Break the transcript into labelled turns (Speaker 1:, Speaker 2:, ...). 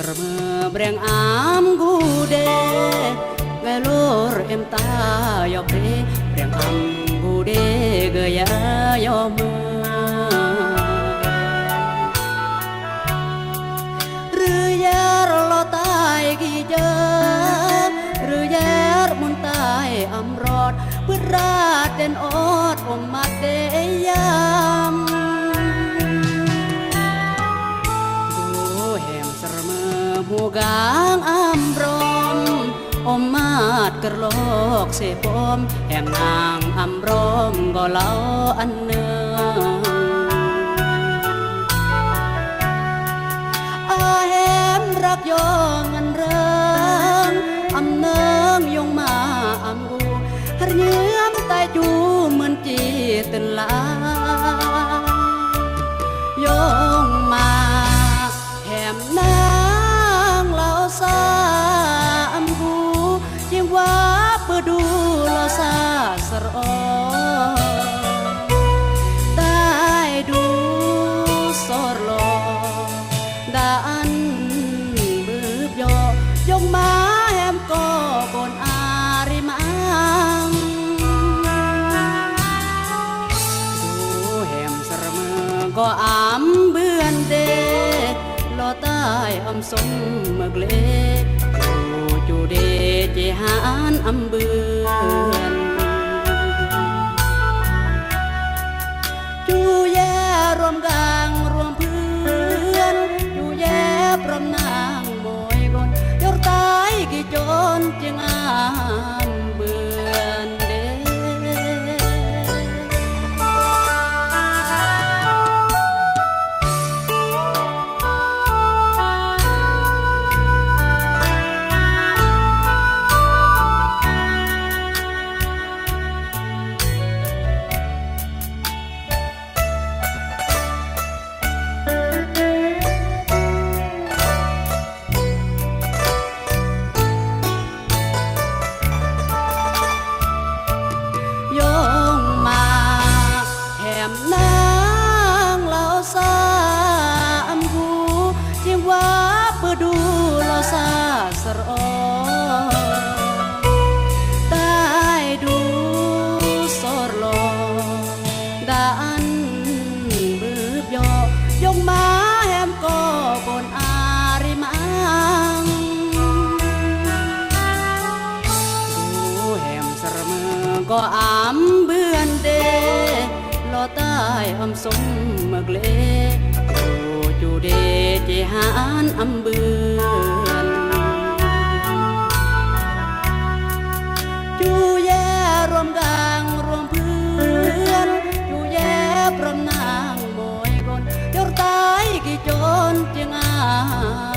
Speaker 1: serme breng am gude Velor em ta yo pre breng am gude gaya yo me Rüyer lo tai gi je Rüyer mun tai am rot Berat den ot om mat de yam หูกางอ้ำรอมอมมาดกระโลกเสปอมแห่งนางอ้ำรอมก็เล่าอันเนืองอาแหมรักยอ ยงมาแฮมก็บนอาริมังดูแฮมสระเมือก็อำเบือนเดลอใต้อำสมเมือกเลจูจูเดเจหานอำเบือนจูแย่รวมกล ก็อามเบือนเดลอใต้อำสมเมกเลโจูเดเจหานอำเบือนจูแย่รวมกลางรวมเพื่อนจูแย่พรำนางมอยรนยกตายกี่จนเจียงอา